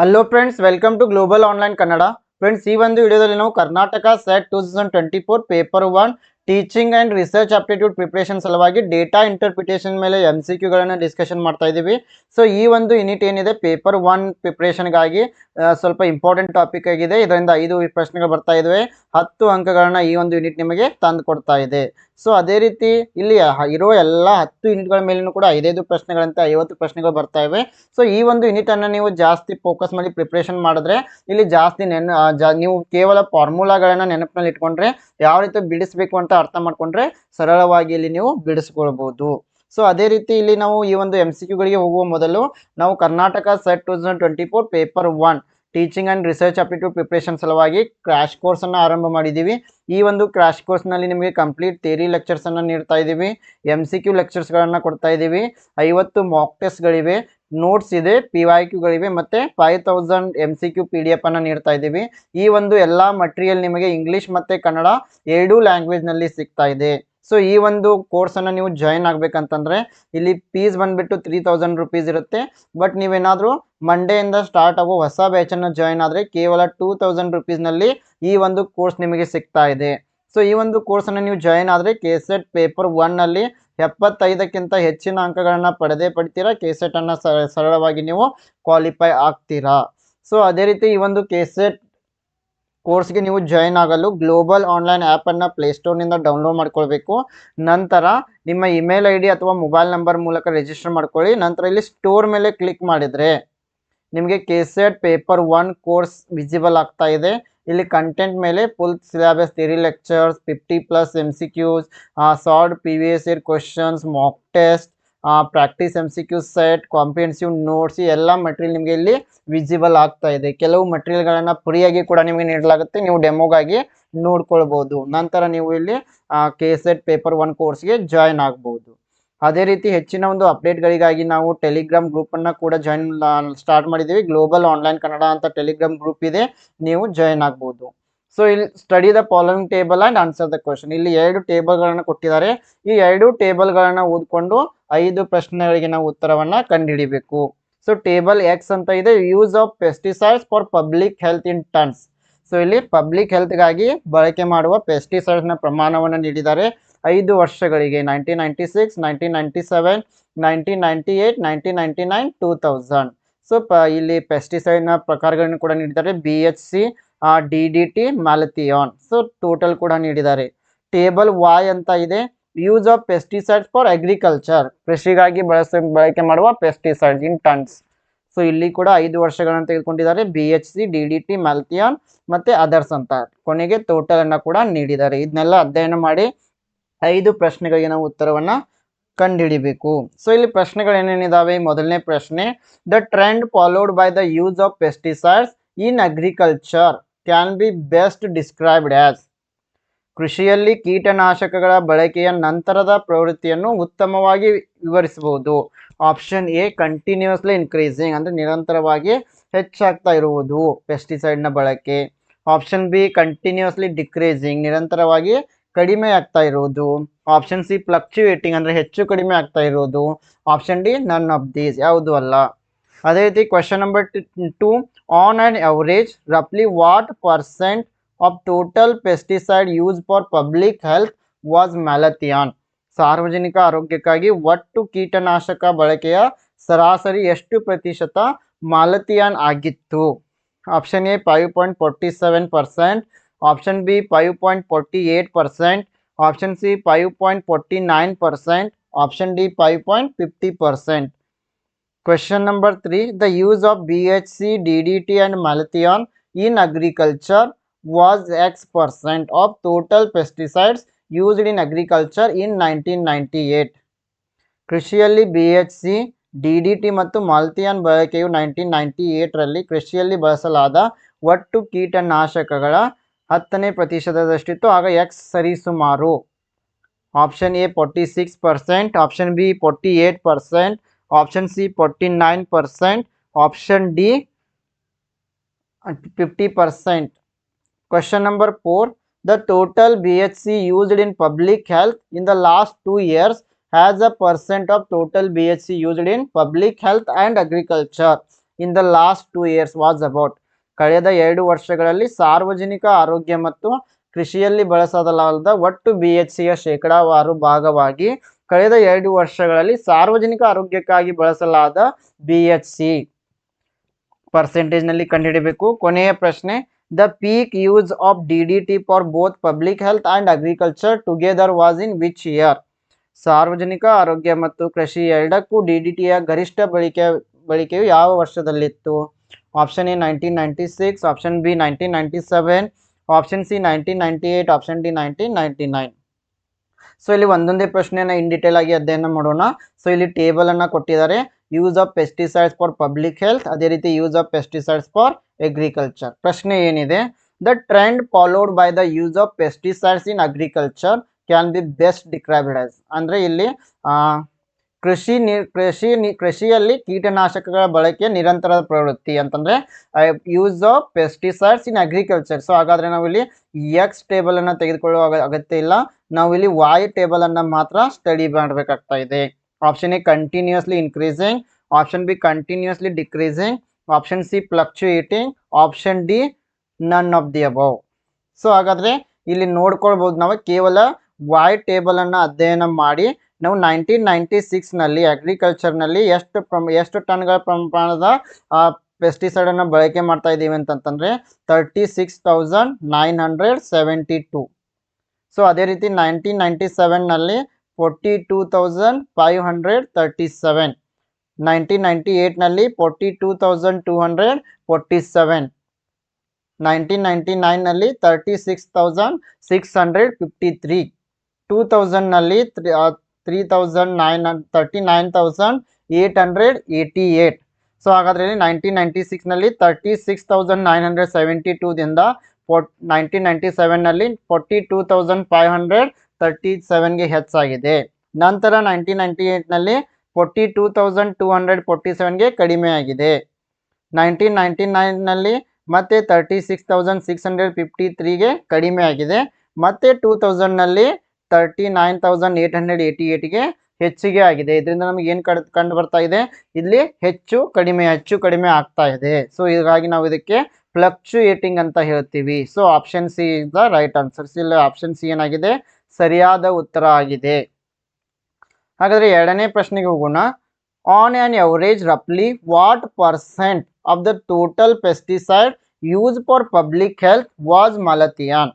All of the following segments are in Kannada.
Hello friends welcome to global online Kannada friends ಈ ಒಂದು ವಿಡಿಯೋದಲ್ಲಿ ನಾವು Karnataka SET two thousand twenty four paper one teaching and research aptitude preparation ಸಲುವಾಗಿ ಡೇಟಾ ಇಂಟರ್ಪ್ರಿಟೇಷನ್ ಮೇಲೆ ಎಂ ಸಿ ಕ್ಯೂಗಳನ್ನು ಡಿಸ್ಕಷನ್ ಮಾಡ್ತಾ ಇದ್ದೀವಿ. ಸೊ ಈ ಒಂದು ಯೂನಿಟ್ ಏನಿದೆ? ಪೇಪರ್ ಒನ್ ಪ್ರಿಪ್ರೇಷನ್ಗಾಗಿ ಸ್ವಲ್ಪ ಇಂಪಾರ್ಟೆಂಟ್ ಟಾಪಿಕ್ ಆಗಿದೆ. ಇದರಿಂದ ಐದು ಪ್ರಶ್ನೆಗಳು ಬರ್ತಾ ಇದ್ದಾವೆ ಹತ್ತು ಅಂಕಗಳನ್ನು ಈ ಒಂದು ಯೂನಿಟ್ ನಿಮಗೆ ತಂದು ಕೊಡ್ತಾ ಇದೆ. ಸೊ ಅದೇ ರೀತಿ ಇಲ್ಲಿ ಇರೋ ಎಲ್ಲ ಹತ್ತು ಯೂನಿಟ್ಗಳ ಮೇಲೂ ಕೂಡ ಐದೈದು ಪ್ರಶ್ನೆಗಳಂತೆ ಐವತ್ತು ಪ್ರಶ್ನೆಗಳು ಬರ್ತಾ ಇವೆ. ಸೊ ಈ ಒಂದು ಯೂನಿಟ್ ಅನ್ನು ನೀವು ಜಾಸ್ತಿ ಫೋಕಸ್ ಮಾಡಿ ಪ್ರಿಪ್ರೇಷನ್ ಮಾಡಿದ್ರೆ ಇಲ್ಲಿ ಜಾಸ್ತಿ ನೆನ ನೀವು ಕೇವಲ ಫಾರ್ಮುಲಾಗಳನ್ನು ನೆನಪಿನಲ್ಲಿ ಇಟ್ಕೊಂಡ್ರೆ ಯಾವ ರೀತಿ ಬಿಡಿಸಬೇಕು ಅಂತ ಅರ್ಥ ಮಾಡ್ಕೊಂಡ್ರೆ ಸರಳವಾಗಿ ಇಲ್ಲಿ ನೀವು ಬಿಡಿಸ್ಕೊಳ್ಬೋದು. ಸೊ ಅದೇ ರೀತಿ ಇಲ್ಲಿ ನಾವು ಈ ಒಂದು ಎಂ ಸಿ ಕ್ಯೂಗಳಿಗೆ ಹೋಗುವ ಮೊದಲು ನಾವು Karnataka SET two thousand twenty four paper one teaching and research aptitude preparation ಸಲುವಾಗಿ ಕ್ರ್ಯಾಶ್ ಕೋರ್ಸನ್ನು ಆರಂಭ ಮಾಡಿದ್ದೀವಿ ಈ ಒಂದು ಕ್ರ್ಯಾಶ್ ಕೋರ್ಸ್ನಲ್ಲಿ ನಿಮಗೆ ಕಂಪ್ಲೀಟ್ ಥೇರಿ ಲೆಕ್ಚರ್ಸನ್ನು ನೀಡ್ತಾ ಇದ್ದೀವಿ ಎಂ ಸಿ ಕ್ಯೂ ಲೆಕ್ಚರ್ಸ್ಗಳನ್ನು ಕೊಡ್ತಾ ಇದ್ದೀವಿ ಐವತ್ತು ಮಾಕ್ ಟೆಸ್ಟ್ಗಳಿವೆ ನೋಟ್ಸ್ ಇದೆ ಪಿ ವೈ ಕ್ಯೂಗಳಿವೆ ಮತ್ತು five thousand M C Q P D F ಅನ್ನು ನೀಡ್ತಾ ಇದ್ದೀವಿ ಈ ಒಂದು ಎಲ್ಲ ಮಟೀರಿಯಲ್ ನಿಮಗೆ ಇಂಗ್ಲೀಷ್ ಮತ್ತು ಕನ್ನಡ ಎರಡೂ ಲ್ಯಾಂಗ್ವೇಜ್ನಲ್ಲಿ ಸಿಗ್ತಾ ಇದೆ. ಸೊ ಈ ಒಂದು ಕೋರ್ಸನ್ನು ನೀವು ಜಾಯಿನ್ ಆಗಬೇಕಂತಂದರೆ, ಇಲ್ಲಿ ಫೀಸ್ ಬಂದುಬಿಟ್ಟು ತ್ರೀ ತೌಸಂಡ್ ರುಪೀಸ್ ಇರುತ್ತೆ. ಬಟ್ ನೀವೇನಾದರೂ ಮಂಡೆಯಿಂದ ಸ್ಟಾರ್ಟ್ ಆಗೋ ಹೊಸ ಬ್ಯಾಚನ್ನು ಜಾಯಿನ್ ಆದರೆ ಕೇವಲ ಟೂ ತೌಸಂಡ್ ರುಪೀಸ್ನಲ್ಲಿ ಈ ಒಂದು ಕೋರ್ಸ್ ನಿಮಗೆ ಸಿಗ್ತಾ ಇದೆ. ಸೊ ಈ ಒಂದು ಕೋರ್ಸನ್ನು ನೀವು ಜಾಯಿನ್ ಆದರೆ ಕೆ ಸೆಟ್ ಪೇಪರ್ ಒನ್ನಲ್ಲಿ ಎಪ್ಪತ್ತೈದಕ್ಕಿಂತ ಹೆಚ್ಚಿನ ಅಂಕಗಳನ್ನು ಪಡೆದೇ ಪಡ್ತೀರಾ? ಕೆ ಸೆಟನ್ನು ಸರಳವಾಗಿ ನೀವು ಕ್ವಾಲಿಫೈ ಆಗ್ತೀರಾ? ಸೊ ಅದೇ ರೀತಿ ಈ ಒಂದು ಕೆ ಸೆಟ್ ಕೋರ್ಸ್ಗೆ ನೀವು ಜಾಯ್ನ್ ಆಗಲು ಗ್ಲೋಬಲ್ ಆನ್ಲೈನ್ ಆ್ಯಪನ್ನು ಪ್ಲೇಸ್ಟೋರ್ನಿಂದ ಡೌನ್ಲೋಡ್ ಮಾಡ್ಕೊಳ್ಬೇಕು. ನಂತರ ನಿಮ್ಮ ಇಮೇಲ್ ಐ ಡಿ ಅಥವಾ ಮೊಬೈಲ್ ನಂಬರ್ ಮೂಲಕ ರಿಜಿಸ್ಟರ್ ಮಾಡ್ಕೊಳ್ಳಿ. ನಂತರ ಇಲ್ಲಿ ಸ್ಟೋರ್ ಮೇಲೆ ಕ್ಲಿಕ್ ಮಾಡಿದರೆ ನಿಮಗೆ KSET paper one course visible ಆಗ್ತಾ ಇದೆ. ಇಲ್ಲಿ ಕಂಟೆಂಟ್ ಮೇಲೆ full syllabus, theory lectures, fifty plus M C Qs solved previous year questions mock test practice M C Q set comprehensive notes ಎಲ್ಲ ಮಟೀರಿಯಲ್ ನಿಮಗೆ ಇಲ್ಲಿ ವಿಸಿಬಲ್ ಆಗ್ತಾ ಇದೆ. ಕೆಲವು ಮಟೀರಿಯಲ್ಗಳನ್ನು ಫ್ರೀಯಾಗಿ ಕೂಡ ನಿಮಗೆ ನೀಡಲಾಗುತ್ತೆ. ನೀವು ಡೆಮೋಗಾಗಿ ನೋಡ್ಕೊಳ್ಬೋದು. ನಂತರ ನೀವು ಇಲ್ಲಿ ಕೆ ಸೆಟ್ ಪೇಪರ್ ಒನ್ ಕೋರ್ಸ್ಗೆ ಜಾಯ್ನ್ ಆಗ್ಬೋದು. ಅದೇ ರೀತಿ ಹೆಚ್ಚಿನ ಒಂದು ಅಪ್ಡೇಟ್ಗಳಿಗಾಗಿ ನಾವು ಟೆಲಿಗ್ರಾಮ್ ಗ್ರೂಪನ್ನು ಕೂಡ ಜಾಯಿನ್ ಸ್ಟಾರ್ಟ್ ಮಾಡಿದ್ದೀವಿ. ಗ್ಲೋಬಲ್ ಆನ್ಲೈನ್ ಕನ್ನಡ ಅಂತ ಟೆಲಿಗ್ರಾಮ್ ಗ್ರೂಪ್ ಇದೆ. ನೀವು ಜಾಯಿನ್ ಆಗ್ಬೋದು. ಸೊ ಇಲ್ಲಿ study the following table and answer the question ಇಲ್ಲಿ ಎರಡು ಟೇಬಲ್ಗಳನ್ನು ಕೊಟ್ಟಿದ್ದಾರೆ. ಈ ಎರಡು ಟೇಬಲ್ಗಳನ್ನು ಓದ್ಕೊಂಡು ಐದು ಪ್ರಶ್ನೆಗಳಿಗೆ ನಾವು ಉತ್ತರವನ್ನು ಕಂಡುಹಿಡಿಬೇಕು. ಸೊ ಟೇಬಲ್ ಎಕ್ಸ್ ಅಂತ ಇದೆ. Use of pesticides for public health in tons so ಇಲ್ಲಿ ಪಬ್ಲಿಕ್ ಹೆಲ್ತ್ಗಾಗಿ ಬಳಕೆ ಮಾಡುವ ಪೆಸ್ಟಿಸೈಡ್ಸ್ನ ಪ್ರಮಾಣವನ್ನು ನೀಡಿದ್ದಾರೆ. ಐದು ವರ್ಷಗಳಿಗೆ nineteen ninety six nineteen ninety seven nineteen ninety eight nineteen ninety nine two thousand so ಪ, ಇಲ್ಲಿ ಪೆಸ್ಟಿಸೈಡ್ನ ಪ್ರಕಾರಗಳನ್ನು ಕೂಡ ನೀಡಿದ್ದಾರೆ. B H C D D T malathion so total ಕೂಡ ನೀಡಿದ್ದಾರೆ. ಟೇಬಲ್ ವಾಯ್ ಅಂತ ಇದೆ. Use of pesticides for agriculture ಕೃಷಿಗಾಗಿ ಬಳಸ, ಬಳಕೆ ಮಾಡುವ ಪೆಸ್ಟಿಸೈಡ್ಸ್ ಇನ್ ಟನ್ಸ್ ಸೊ ಇಲ್ಲಿ ಕೂಡ ಐದು ವರ್ಷಗಳನ್ನು ತೆಗೆದುಕೊಂಡಿದ್ದಾರೆ. B H C D D T malathion ಮತ್ತು ಅದರ್ಸ್ ಅಂತ. ಕೊನೆಗೆ ಟೋಟಲ್ ಅನ್ನು ಕೂಡ ನೀಡಿದ್ದಾರೆ. ಇದನ್ನೆಲ್ಲ ಅಧ್ಯಯನ ಮಾಡಿ ಐದು ಪ್ರಶ್ನೆಗಳಿಗೆ ನಾವು ಉತ್ತರವನ್ನು ಕಂಡುಹಿಡಿಬೇಕು ಸೊ ಇಲ್ಲಿ ಪ್ರಶ್ನೆಗಳು ಏನೇನಿದಾವೆ ಮೊದಲನೇ ಪ್ರಶ್ನೆ the trend followed by the use of pesticides in agriculture can be best described as ಕೃಷಿಯಲ್ಲಿ ಕೀಟನಾಶಕಗಳ ಬಳಕೆಯ ನಂತರದ ಪ್ರವೃತ್ತಿಯನ್ನು ಉತ್ತಮವಾಗಿ ವಿವರಿಸಬಹುದು. ಆಪ್ಷನ್ ಎ ಕಂಟಿನ್ಯೂಸ್ಲಿ ಇನ್ಕ್ರೀಸಿಂಗ್ ಅಂದರೆ ನಿರಂತರವಾಗಿ ಹೆಚ್ಚಾಗ್ತಾ ಇರುವುದು ಪೆಸ್ಟಿಸೈಡ್ನ ಬಳಕೆ. ಆಪ್ಷನ್ ಬಿ ಕಂಟಿನ್ಯೂಸ್ಲಿ ಡಿಕ್ರೀಸಿಂಗ್ ನಿರಂತರವಾಗಿ ಕಡಿಮೆ ಆಗ್ತಾ ಇರುವುದು. ಆಪ್ಷನ್ ಸಿ ಫ್ಲಕ್ಚುಯೇಟಿಂಗ್ ಅಂದರೆ ಹೆಚ್ಚು ಕಡಿಮೆ ಆಗ್ತಾ ಇರೋದು option D none of these ಯಾವುದು ಅಲ್ಲ. ಅದೇ ರೀತಿ question number two on an average ರಫ್ಲಿ what percent of total pesticide use for public health was malathion ಸಾರ್ವಜನಿಕ ಆರೋಗ್ಯಕ್ಕಾಗಿ ಒಟ್ಟು ಕೀಟನಾಶಕ ಬಳಕೆಯ ಸರಾಸರಿ ಎಷ್ಟು ಪ್ರತಿಶತ ಮಾಲಥಿಯಾನ್ ಆಗಿತ್ತು? Option A five point forty seven percent option B five point forty eight percent option C five point forty nine percent option D five point fifty percent use of B H C D D T and malathion in agriculture was X percent of total pesticides used in agriculture in 1998. ಕೃಷಿಯಲ್ಲಿ B H C D D T ಮತ್ತು ಮಾಲ್ತಿಯಾನ್ ಬಳಕೆಯು ನೈನ್ಟೀನ್ ನೈಂಟಿ ಏಯ್ಟರಲ್ಲಿ ಕೃಷಿಯಲ್ಲಿ ಬಳಸಲಾದ ಒಟ್ಟು ಕೀಟನಾಶಕಗಳ ಹತ್ತನೇ ಪ್ರತಿಶತದಷ್ಟಿತ್ತು, ಆಗ ಎಕ್ಸ್ ಸರಿಸುಮಾರು. Option A forty six percent option B forty eight percent option percent option D fifty percent Question number 4. The total BHC used in public health in the last two years has a percent of total BHC used in public health and agriculture. In the last two years was about ಕಳೆದ ಎರಡು ವರ್ಷಗಳಲ್ಲಿ ಸಾರ್ವಜನಿಕ ಆರೋಗ್ಯ ಮತ್ತು ಕೃಷಿಯಲ್ಲಿ ಬಳಸಲಾದ ಒಟ್ಟು ಬಿ ಎಚ್ ಸಿಯ ಶೇಕಡಾವಾರು ಭಾಗವಾಗಿ ಕಳೆದ ಎರಡು ವರ್ಷಗಳಲ್ಲಿ ಸಾರ್ವಜನಿಕ ಆರೋಗ್ಯಕ್ಕಾಗಿ ಬಳಸಲಾದ ಬಿ ಎಚ್ ಸಿ ಪರ್ಸೆಂಟೇಜ್ನಲ್ಲಿ ಕಂಡುಹಿಡಬೇಕು. ಕೊನೆಯ ಪ್ರಶ್ನೆ the peak use of D D T for both public health and agriculture together was in which year ಸಾರ್ವಜನಿಕ ಆರೋಗ್ಯ ಮತ್ತು ಕೃಷಿ ಎರಡಕ್ಕೂ ಡಿ ಡಿ ಟಿಯ ಗರಿಷ್ಠ ಬಳಕೆ, ಬಳಕೆಯು ಯಾವ ವರ್ಷದಲ್ಲಿತ್ತು? Option A nineteen ninety six option B nineteen ninety seven option C nineteen ninety eight option D nineteen ninety nine so ಇಲ್ಲಿ ಒಂದೊಂದೇ ಪ್ರಶ್ನೆಯನ್ನು ಇನ್ ಡೀಟೇಲ್ ಆಗಿ ಅಧ್ಯಯನ ಮಾಡೋಣ. ಸೊ ಇಲ್ಲಿ ಟೇಬಲ್ ಅನ್ನ ಕೊಟ್ಟಿದ್ದಾರೆ. Use of pesticides for public health ಅದೇ ರೀತಿ use of pesticides for agriculture ಪ್ರಶ್ನೆ ಏನಿದೆ? The trend followed by the use of pesticides in agriculture can be best described ಅಂದರೆ ಇಲ್ಲಿ ಆ, ಕೃಷಿ ನಿ ಕೃಷಿ ನಿ, ಕೃಷಿಯಲ್ಲಿ ಕೀಟನಾಶಕಗಳ ಬಳಕೆ ನಿರಂತರ ಪ್ರವೃತ್ತಿ ಅಂತಂದರೆ use of pesticides in agriculture so ಹಾಗಾದರೆ ನಾವಿಲ್ಲಿ ಎಕ್ಸ್ ಟೇಬಲನ್ನು ತೆಗೆದುಕೊಳ್ಳುವ ಅಗ- ಅಗತ್ಯ ಇಲ್ಲ. ನಾವು ಇಲ್ಲಿ ವಾಯ್ ಟೇಬಲನ್ನು ಮಾತ್ರ ಸ್ಟಡಿ ಮಾಡಬೇಕಾಗ್ತಾ ಇದೆ. Option A continuously increasing option B continuously decreasing option C fluctuating option D none of the above so ಹಾಗಾದರೆ ಇಲ್ಲಿ ನೋಡ್ಕೊಳ್ಬೋದು ನಾವು ಕೇವಲ ವಾಯ್ ಟೇಬಲನ್ನು ಅಧ್ಯಯನ ಮಾಡಿ ನಾವು ನೈನ್ಟೀನ್ ನೈಂಟಿ ಸಿಕ್ಸ್ನಲ್ಲಿ ಅಗ್ರಿಕಲ್ಚರ್ನಲ್ಲಿ ಎಷ್ಟು ಪ್ರಮ, ಎಷ್ಟು ಟನ್ಗಳ ಪ್ರಮಾಣದ ಪೆಸ್ಟಿಸೈಡನ್ನು ಬಳಕೆ ಮಾಡ್ತಾ ಇದ್ದೀವಿ ಅಂತಂತಂದರೆ thirty six thousand nine hundred seventy two so ಅದೇ ರೀತಿ nineteen ninety ಸೆವೆನ್ನಲ್ಲಿ forty two thousand five hundred thirty seven nineteen ninety ಏಯ್ಟ್ನಲ್ಲಿ forty two thousand two hundred forty seven nineteen ninety ನೈನ್ನಲ್ಲಿ thirty six thousand six hundred fifty three two ತೌಸಂಡ್ನಲ್ಲಿ three thousand nine thirty nine thousand eight hundred eighty eight so ಹಾಗಾದರೆ nineteen ninety ಸಿಕ್ಸ್ನಲ್ಲಿ thirty six thousand nine hundred seventy ಟೂದಿಂದ nineteen ninety ಸೆವೆನ್ನಲ್ಲಿ forty two thousand five hundred thirty ಸೆವೆನ್ಗೆ ಹೆಚ್ಚಾಗಿದೆ. ನಂತರ nineteen ninety ಏಯ್ಟ್ನಲ್ಲಿ forty two thousand two hundred forty ಸೆವೆನ್ಗೆ ಕಡಿಮೆ ಆಗಿದೆ. ನೈನ್ಟೀನ್ ನೈಂಟಿ ನೈನ್ನಲ್ಲಿ ಮತ್ತೆ thirty six thousand six hundred fifty ತ್ರೀಗೆ ಕಡಿಮೆ ಆಗಿದೆ. ಮತ್ತೆ two ತೌಸಂಡ್ನಲ್ಲಿ thirty nine thousand eight hundred eighty ಏಯ್ಟ್ಗೆ ಹೆಚ್ಚಿಗೆ ಆಗಿದೆ. ಇದರಿಂದ ನಮಗೆ ಏನು ಕಡ್, ಕಂಡು ಬರ್ತಾ ಇದೆ? ಇಲ್ಲಿ ಹೆಚ್ಚು, ಕಡಿಮೆ ಹೆಚ್ಚು, ಕಡಿಮೆ ಆಗ್ತಾ ಇದೆ. ಸೊ ಹೀಗಾಗಿ ನಾವು ಇದಕ್ಕೆ ಫ್ಲಕ್ಚುಯೇಟಿಂಗ್ ಅಂತ ಹೇಳ್ತೀವಿ. So option C the right answer ಇಲ್ಲಿ ಆಪ್ಷನ್ ಸಿ ಏನಾಗಿದೆ? ಸರಿಯಾದ ಉತ್ತರ ಆಗಿದೆ. ಹಾಗಾದರೆ ಎರಡನೇ ಪ್ರಶ್ನೆಗೆ ಹೋಗೋಣ. On an average ರಫ್ಲಿ what percent of the total pesticide use for public health was malathion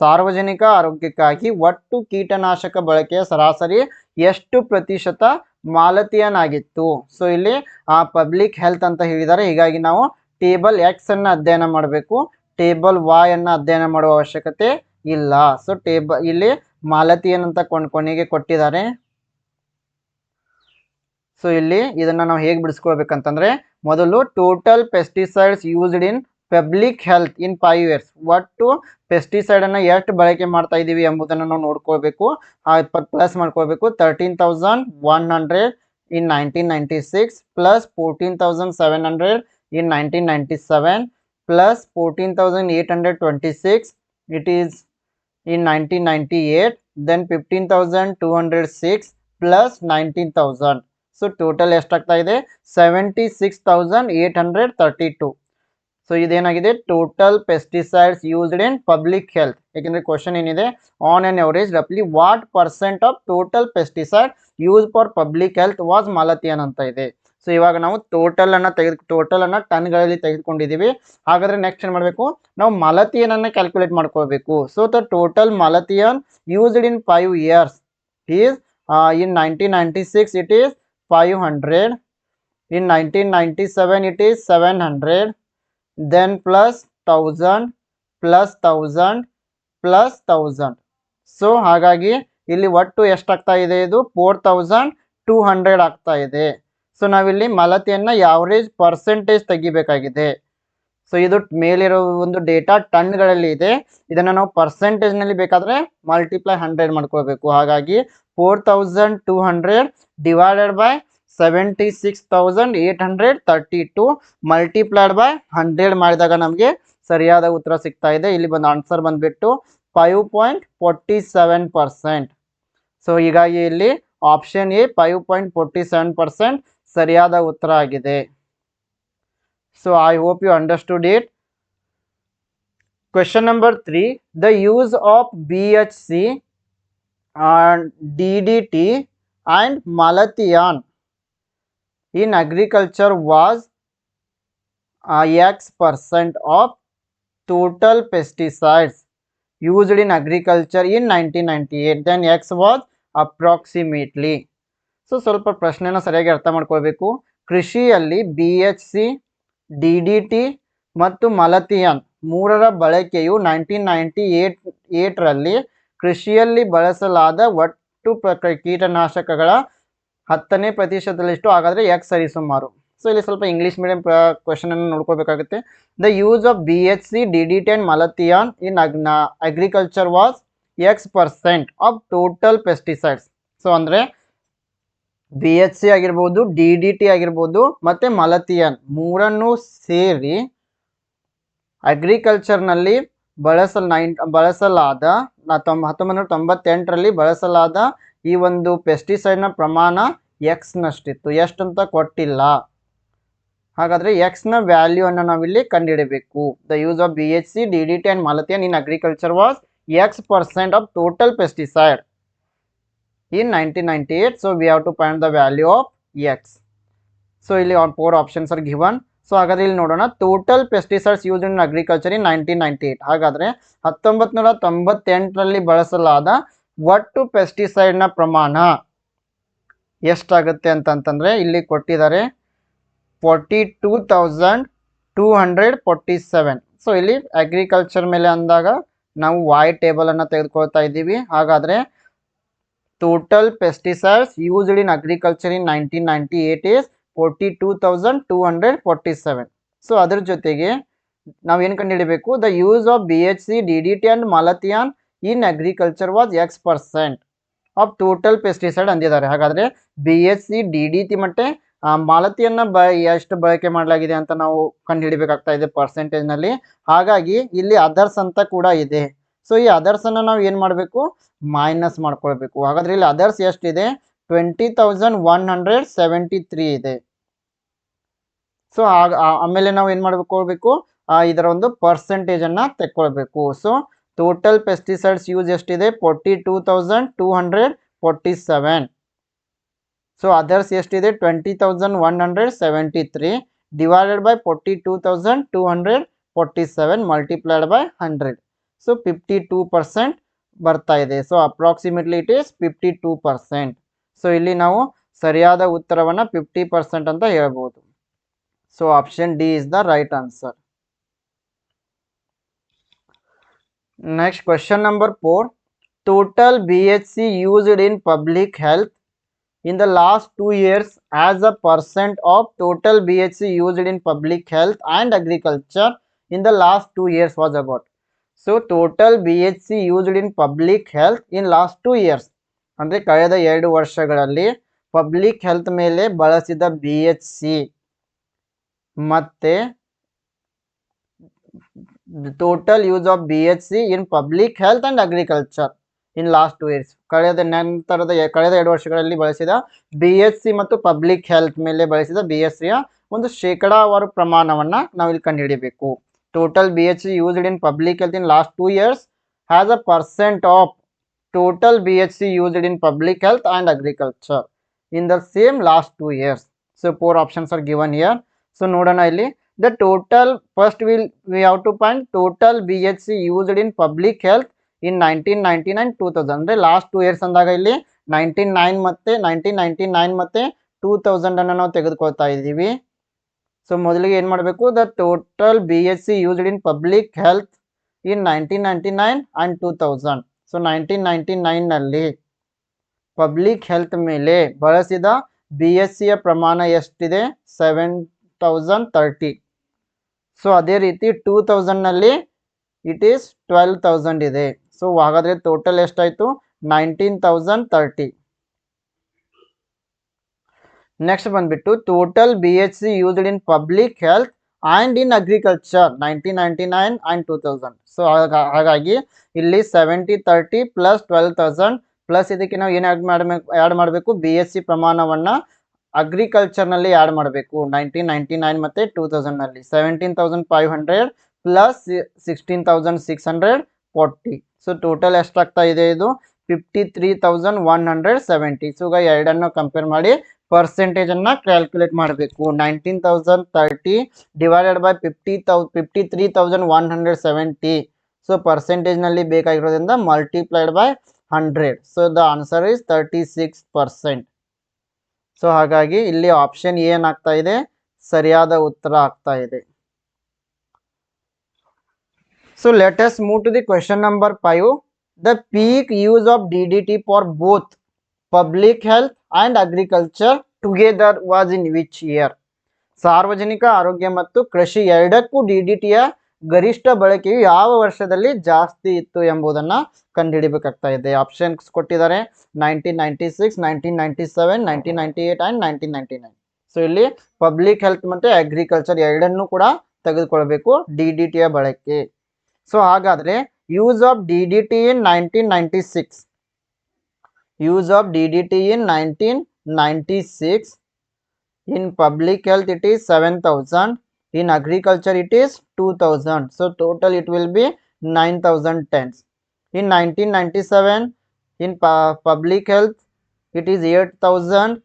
ಸಾರ್ವಜನಿಕ ಆರೋಗ್ಯಕ್ಕಾಗಿ ಒಟ್ಟು ಕೀಟನಾಶಕ ಬಳಕೆಯ ಸರಾಸರಿ ಎಷ್ಟು ಪ್ರತಿಶತ ಮಾಲತಿಯನಾಗಿತ್ತು? ಸೊ ಇಲ್ಲಿ ಆ ಪಬ್ಲಿಕ್ ಹೆಲ್ತ್ ಅಂತ ಹೇಳಿದ್ದಾರೆ. ಹೀಗಾಗಿ ನಾವು ಟೇಬಲ್ ಎಕ್ಸ್ ಅನ್ನು ಅಧ್ಯಯನ ಮಾಡಬೇಕು. ಟೇಬಲ್ ವಾಯ್ ಅನ್ನು ಅಧ್ಯಯನ ಮಾಡುವ ಅವಶ್ಯಕತೆ ಇಲ್ಲ. ಸೊ ಟೇಬಲ್ ಇಲ್ಲಿ ಮಾಲತಿಯನ್ ಅಂತ ಕೊಂಡ್ ಕೊನೆಗೆ ಕೊಟ್ಟಿದ್ದಾರೆ. ಸೊ ಇಲ್ಲಿ ಇದನ್ನ ನಾವು ಹೇಗೆ ಬಿಡಿಸ್ಕೊಳ್ಬೇಕಂತಂದ್ರೆ, ಮೊದಲು total pesticides used in public health in five years ಒಟ್ಟು ಪೆಸ್ಟಿಸೈಡ್ ಅನ್ನ ಎಷ್ಟು ಬಳಕೆ ಮಾಡ್ತಾ ಇದ್ದೀವಿ ಎಂಬುದನ್ನು ನಾವು ನೋಡ್ಕೋಬೇಕು ಪ್ಲಸ್ ಮಾಡ್ಕೋಬೇಕು thirteen thousand one hundred in nineteen ninety six plus fourteen thousand seven hundred in nineteen ninety seven plus fourteen thousand eight hundred twenty six it is in nineteen ninety eight then fifteen thousand two hundred six plus nineteen so total ಎಷ್ಟಾಗ್ತಾ ಇದೆ? Seventy six thousand eight hundred thirty two so ಇದೇನಾಗಿದೆ? Total pesticides used in public health ಯಾಕೆಂದ್ರೆ ಕ್ವಶನ್ ಏನಿದೆ? On on average ರಫ್ಲಿ what percent of total pesticide use for public health was malathion ಅಂತ ಇದೆ. ಸೊ ಇವಾಗ ನಾವು ಟೋಟಲ್ ಅನ್ನ ತೆಗೆದು ಟೋಟಲ್ ಅನ್ನ ಟನ್ಗಳಲ್ಲಿ ತೆಗೆದುಕೊಂಡಿದ್ದೀವಿ ಹಾಗಾದ್ರೆ ನೆಕ್ಸ್ಟ್ ಏನು ಮಾಡಬೇಕು? ನಾವು ಮಲತಿಯನನ್ನು ಕ್ಯಾಲ್ಕುಲೇಟ್ ಮಾಡ್ಕೋಬೇಕು so the total malathion used in five years is in nineteen ninety six it is five hundred in nineteen ninety seven it is seven hundred then plus thousand plus thousand plus thousand so ಹಾಗಾಗಿ ಇಲ್ಲಿ ಒಟ್ಟು ಎಷ್ಟಾಗ್ತಾ ಇದೆ ಇದು? ಫೋರ್ ತೌಸಂಡ್ ಟೂ ಹಂಡ್ರೆಡ್ ಆಗ್ತಾ ಇದೆ. ಸೊ ನಾವಿಲ್ಲಿ ಮಲತೆಯನ್ನು ಯಾವರೇಜ್ ಪರ್ಸೆಂಟೇಜ್ ತೆಗಿಬೇಕಾಗಿದೆ. ಸೊ ಇದು ಮೇಲಿರೋ ಒಂದು ಡೇಟಾ ಟನ್ಗಳಲ್ಲಿ ಇದೆ. ಇದನ್ನು ನಾವು ಪರ್ಸೆಂಟೇಜ್ನಲ್ಲಿ ಬೇಕಾದರೆ ಮಲ್ಟಿಪ್ಲೈ ಹಂಡ್ರೆಡ್ ಮಾಡ್ಕೋಬೇಕು ಹಾಗಾಗಿ four thousand two hundred divided by six thousand eight hundred thirty two multiplied by hundred ಮಾಡಿದಾಗ ನಮಗೆ ಸರಿಯಾದ ಉತ್ತರ ಸಿಗ್ತಾ ಇದೆ. ಇಲ್ಲಿ ಬಂದು ಆನ್ಸರ್ ಬಂದ್ಬಿಟ್ಟು five point forty seven percent so ಹೀಗಾಗಿ ಇಲ್ಲಿ option A five point forty seven percent ಸರಿಯಾದ ಉತ್ತರ ಆಗಿದೆ. So I hope you understood it Question number three, The use of BHC and DDT and Malathion in agriculture was uh, X percent of total pesticides used in agriculture in 1998. Then X was approximately. So ಸ್ವಲ್ಪ ಪ್ರಶ್ನೆನ ಸರಿಯಾಗಿ ಅರ್ಥ ಮಾಡ್ಕೊಳ್ಬೇಕು ಕೃಷಿಯಲ್ಲಿ B H C D D T ಮತ್ತು ಮಲತಿಯನ್ ಮೂರರ ಬಳಕೆಯು ನೈನ್ಟೀನ್ ನೈಂಟಿ ಏಟ್ ಏಟ್ರಲ್ಲಿ ಕೃಷಿಯಲ್ಲಿ ಬಳಸಲಾದ ಒಟ್ಟು ಪ್ರ ಕೀಟನಾಶಕಗಳ ಹತ್ತನೇ ಪ್ರತಿಶತದಲ್ಲಿಷ್ಟು ಹಾಗಾದರೆ ಯಾಕೆ ಸರಿಸುಮಾರು ಸೊ ಇಲ್ಲಿ ಸ್ವಲ್ಪ ಇಂಗ್ಲೀಷ್ ಮೀಡಿಯಂ ಕ್ವಶನನ್ನು ನೋಡ್ಕೋಬೇಕಾಗುತ್ತೆ the use of B H C D D T and malathion in ಅಗ್ನ agriculture was X percent of total pesticides so ಅಂದರೆ ಬಿ ಎಚ್ ಸಿ ಆಗಿರ್ಬೋದು ಡಿ ಡಿ ಟಿ ಆಗಿರ್ಬೋದು, ಮತ್ತು ಮಲತಿಯಾನ್ ಮೂರನ್ನು ಸೇರಿ ಅಗ್ರಿಕಲ್ಚರ್ನಲ್ಲಿ ಬಳಸಲ್ ನೈನ್, ಬಳಸಲಾದ ಹತ್ತೊಂಬತ್ತು ತೊಂಬ ಹತ್ತೊಂಬತ್ತು ನೂರ ತೊಂಬತ್ತೆಂಟರಲ್ಲಿ ಬಳಸಲಾದ ಈ ಒಂದು ಪೆಸ್ಟಿಸೈಡ್ನ ಪ್ರಮಾಣ ಎಕ್ಸ್ನಷ್ಟಿತ್ತು ಅಂತ ಕೊಟ್ಟಿಲ್ಲ. ಹಾಗಾದರೆ ಎಕ್ಸ್ನ ವ್ಯಾಲ್ಯೂವನ್ನು ನಾವಿಲ್ಲಿ ಕಂಡುಹಿಡಬೇಕು the use of B H C D D T and malathion in agriculture was X percent of total pesticide in nineteen ninety eight so we have to find the value of X so ಇಲ್ಲಿ on four options are given so ಹಾಗಾದ್ರೆ ಇಲ್ಲಿ ನೋಡೋಣ. Total pesticides use in agriculture in nineteen ninety eight ಹಾಗಾದರೆ ಹತ್ತೊಂಬತ್ತು ನೂರ ತೊಂಬತ್ತೆಂಟರಲ್ಲಿ ಬಳಸಲಾದ ಒಟ್ಟು ಪೆಸ್ಟಿಸೈಡ್ನ ಪ್ರಮಾಣ ಎಷ್ಟಾಗುತ್ತೆ ಅಂತಂತಂದರೆ ಇಲ್ಲಿ ಕೊಟ್ಟಿದ್ದಾರೆ forty two thousand two hundred forty seven so ಇಲ್ಲಿ ಅಗ್ರಿಕಲ್ಚರ್ ಮೇಲೆ ಅಂದಾಗ ನಾವು ವಾಯ್ ಟೇಬಲನ್ನು ತೆಗೆದುಕೊಳ್ತಾ ಇದ್ದೀವಿ. ಹಾಗಾದರೆ total pesticides used in agriculture in 1998 is 42,247 so ಅದ್ರ ಜೊತೆಗೆ ನಾವು ಏನು ಕಂಡುಹಿಡಬೇಕು? The use of B H C D D T and malathion in agriculture was X percent of total pesticide ಅಂದಿದ್ದಾರೆ. ಹಾಗಾದರೆ B S C D D T ಮತ್ತೆ ಮಾಲತಿಯನ್ನು ಬ, ಎಷ್ಟು ಬಳಕೆ ಮಾಡಲಾಗಿದೆ ಅಂತ ನಾವು ಕಂಡುಹಿಡಬೇಕಾಗ್ತಾ ಇದೆ ಪರ್ಸೆಂಟೇಜ್ನಲ್ಲಿ ಹಾಗಾಗಿ ಇಲ್ಲಿ ಅದರ್ಸ್ ಅಂತ ಕೂಡ ಇದೆ. ಸೊ ಈ ಅದರ್ಸನ್ನು ನಾವು ಏನು ಮಾಡಬೇಕು? ಮೈನಸ್ ಮಾಡ್ಕೊಳ್ಬೇಕು. ಹಾಗಾದ್ರೆ ಇಲ್ಲಿ ಅದರ್ಸ್ ಎಷ್ಟಿದೆ? Twenty thousand one hundred seventy three ಇದೆ ಸೊ ಆಮೇಲೆ ನಾವು ಏನು ಮಾಡ್ಬೇಕು ಇದರ ಒಂದು ಪರ್ಸೆಂಟೇಜನ್ನು ತೆಕ್ಕೊಳ್ಬೇಕು. ಸೊ ಟೋಟಲ್ ಪೆಸ್ಟಿಸೈಡ್ಸ್ ಯೂಸ್ ಎಷ್ಟಿದೆ? Forty two thousand two hundred forty seven so others ಎಷ್ಟಿದೆ? Twenty thousand one hundred seventy three divided by forty two thousand two hundred forty seven multiplied by hundred so fifty two percent ಬರ್ತಾ ಇದೆ. So approximately it is fifty two percent so ಇಲ್ಲಿ ನಾವು ಸರಿಯಾದ ಉತ್ತರವನ್ನು ಫಿಫ್ಟಿ ಪರ್ಸೆಂಟ್ ಅಂತ ಹೇಳ್ಬೋದು. So option D is the right answer Next question number four total B H C used in public health in the last two years as a percent of total BHC used in public health and agriculture in the last two years was about. So total BHC used in public health in last two years ಅಂದರೆ ಕಳೆದ ಎರಡು ವರ್ಷಗಳಲ್ಲಿ ಪಬ್ಲಿಕ್ ಹೆಲ್ತ್ ಮೇಲೆ ಬಳಸಿದ ಬಿ ಎಚ್ ಸಿ ಮತ್ತೆ total use of B H C in public health and agriculture in last two years ಕಳೆದ ನಂತರದ ಕಳೆದ ಎರಡು ವರ್ಷಗಳಲ್ಲಿ ಬಳಸಿದ ಬಿ ಎಸ್ ಸಿ ಮತ್ತು ಪಬ್ಲಿಕ್ ಹೆಲ್ತ್ ಮೇಲೆ ಬಳಸಿದ ಬಿ ಎಸ್ ಸಿಯ ಒಂದು ಶೇಕಡಾವಾರು ಪ್ರಮಾಣವನ್ನು ನಾವು ಇಲ್ಲಿ ಕಂಡುಹಿಡಿಯಬೇಕು. Total B H C used in public health in last two years has a percent of total B H C used in public health and agriculture in the same last two years so four options are given year so ನೋಡೋಣ ಇಲ್ಲಿ. We have to find total B H C used in public health in nineteen ninety nine two thousand last two years ಅಂದಾಗ ಇಲ್ಲಿ ನೈನ್ಟೀನ್ ನೈನ್ ಮತ್ತು ನೈನ್ಟೀನ್ ನೈನ್ಟಿ ನೈನ್ ಮತ್ತು ಟೂ ತೌಸಂಡನ್ನು ನಾವು ತೆಗೆದುಕೊಳ್ತಾ ಇದ್ದೀವಿ. ಸೊ ಮೊದಲಿಗೆ ಏನು ಮಾಡಬೇಕು? The total B S C used in public health in nineteen ninety nine and two thousand so nineteen ninety ನೈನ್ನಲ್ಲಿ public health ಮೇಲೆ ಬಳಸಿದ ಬಿ ಎಸ್ ಸಿಯ ಪ್ರಮಾಣ ಎಷ್ಟಿದೆ? ಸೆವೆನ್ ತೌಸಂಡ್ ತರ್ಟಿ ಸೊ ಅದೇ ರೀತಿ ಟೂ ತೌಸಂಡ್ನಲ್ಲಿ ಇಟ್ ಈಸ್ ಟ್ವೆಲ್ ತೌಸಂಡ್ ಇದೆ. ಸೊ ಹಾಗಾದರೆ ಟೋಟಲ್ ಎಷ್ಟಾಯಿತು? ನೈನ್ಟೀನ್ ತೌಸಂಡ್ ತರ್ಟಿ ನೆಕ್ಸ್ಟ್ ಬಂದ್ಬಿಟ್ಟು total B H C used in public health and in agriculture nineteen ninety nine and two thousand so ಹಾಗಾಗಿ ಇಲ್ಲಿ seventy thirty plus twelve thousand plus ಇದಕ್ಕೆ ನಾವು ಏನು ಆ್ಯಡ್ ಮಾಡಬೇಕು ಆ್ಯಡ್ ಮಾಡಬೇಕು? ಬಿ ಎಸ್ ಸಿ ಪ್ರಮಾಣವನ್ನು ಅಗ್ರಿಕಲ್ಚರ್ನಲ್ಲಿ ಆ್ಯಡ್ ಮಾಡಬೇಕು. ನೈನ್ಟೀನ್ ನೈಂಟಿ ನೈನ್ ಮತ್ತು two ತೌಸಂಡ್ನಲ್ಲಿ seventeen thousand five hundred plus sixteen thousand six hundred forty so total ಎಷ್ಟಾಗ್ತಾ ಇದೆ ಇದು? Fifty three thousand one hundred seventy so ಈಗ ಎರಡನ್ನು ಕಂಪೇರ್ ಮಾಡಿ ಪರ್ಸೆಂಟೇಜನ್ನು ಕ್ಯಾಲ್ಕುಲೇಟ್ ಮಾಡಬೇಕು. Nineteen thousand thirty divided by fifty thou fifty three thousand one hundred seventy so ಪರ್ಸೆಂಟೇಜ್ನಲ್ಲಿ ಬೇಕಾಗಿರೋದ್ರಿಂದ multiplied by hundred so the answer is thirty six percent so ಹಾಗಾಗಿ ಇಲ್ಲಿ ಆಪ್ಷನ್ ಏನಾಗ್ತಾ ಇದೆ? ಸರಿಯಾದ ಉತ್ತರ ಆಗ್ತಾ ಇದೆ. So let's move to the question number five the peak use of D D T for both public health and agriculture together was in which year ಸಾರ್ವಜನಿಕ ಆರೋಗ್ಯ ಮತ್ತು ಕೃಷಿ ಎರಡಕ್ಕೂ ಡಿ ಡಿ ಟಿಯ ಗರಿಷ್ಠ ಬಳಕೆಯು ಯಾವ ವರ್ಷದಲ್ಲಿ ಜಾಸ್ತಿ ಇತ್ತು ಎಂಬುದನ್ನು ಕಂಡುಹಿಡಿಬೇಕಾಗ್ತಾ ಇದೆ. ಆಪ್ಷನ್ಸ್ ಕೊಟ್ಟಿದ್ದಾರೆ nineteen ninety six nineteen ninety seven and nineteen ninety ಇಲ್ಲಿ ಪಬ್ಲಿಕ್ ಹೆಲ್ತ್ ಮತ್ತು ಅಗ್ರಿಕಲ್ಚರ್ ಎರಡನ್ನೂ ಕೂಡ ತೆಗೆದುಕೊಳ್ಬೇಕು ಡಿ ಡಿ ಟಿಯ ಬಳಕೆ. ಸೊ ಹಾಗಾದರೆ use of D D T in nineteen ninety six use of D D T in nineteen ninety six in public health it is seven thousand in agriculture it is 2000 so total it will be 9000 tons in 1997 in pu- public health it is 8000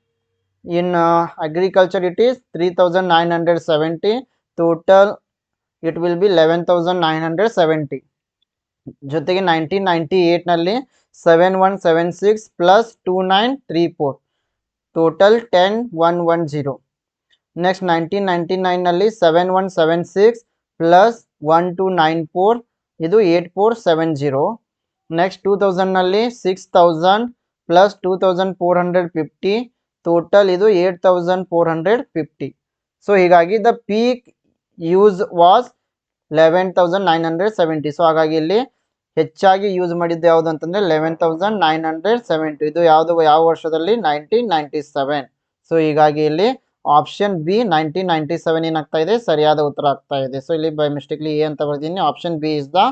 in uh, agriculture it is 3970 total it will be 11970 ಜೊತೆಗೆ nineteen ninety ಏಯ್ಟ್ನಲ್ಲಿ seven one seven six plus two nine three four total ten one one zero next nineteen ninety ನೈನ್ನಲ್ಲಿ seven one seven six plus one two nine four ಇದು eight four seven zero next two ತೌಸಂಡ್ನಲ್ಲಿ six thousand plus two thousand four hundred fifty total ಇದು eight thousand four hundred fifty so ಹೀಗಾಗಿ the peak use was eleven thousand nine hundred seventy so ಹಾಗಾಗಿ ಇಲ್ಲಿ ಹೆಚ್ಚಾಗಿ ಯೂಸ್ ಮಾಡಿದ್ದು ಯಾವುದು ಅಂತಂದರೆ eleven thousand nine hundred seventy ಇದು ಯಾವುದು, ಯಾವ ವರ್ಷದಲ್ಲಿ? ನೈನ್ಟೀನ್ ನೈಂಟಿ ಸೆವೆನ್ ಸೊ ಹೀಗಾಗಿ ಇಲ್ಲಿ Option B nineteen ninety seven ಏನಾಗ್ತಾ ಇದೆ ಸರಿಯಾದ ಉತ್ತರ ಆಗ್ತಾ ಇದೆ ಸೊ ಇಲ್ಲಿ ಬೈ ಮಿಸ್ಟೇಕ್ಲಿ ಎ ಅಂತ ಬರ್ತೀನಿ option B is the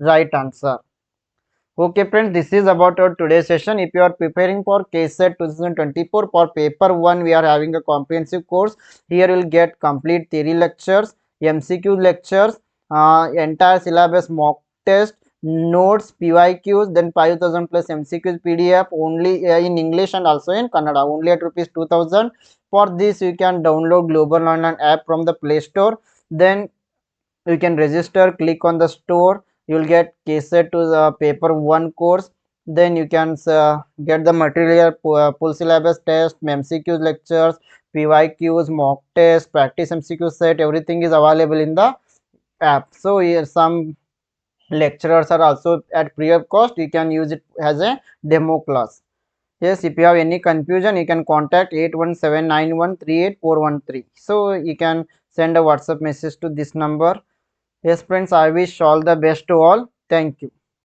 right answer Okay friends, this is about our today's session. If you are preparing for KSET 2024 for paper 1, we are having a comprehensive course. Here you will get complete theory lectures, MCQ lectures, uh, entire syllabus mock test, notes, PYQs, then 5000 plus MCQs PDF only uh, in English and also in Kannada, only at rupees 2000. For this, you can download Global Online app from the Play Store. Then you can register, click on the store. You will get KSET to the paper one course. Then you can uh, get the material uh, full syllabus test MCQ lectures PYQs mock test practice MCQ set everything is available in the app. So here some lecturers are also at free of cost. You can use it as a demo class yes if you have any confusion you can contact 8179138413 so you can send a whatsapp message to this number. Yes friends i wish all the best to all. Thank you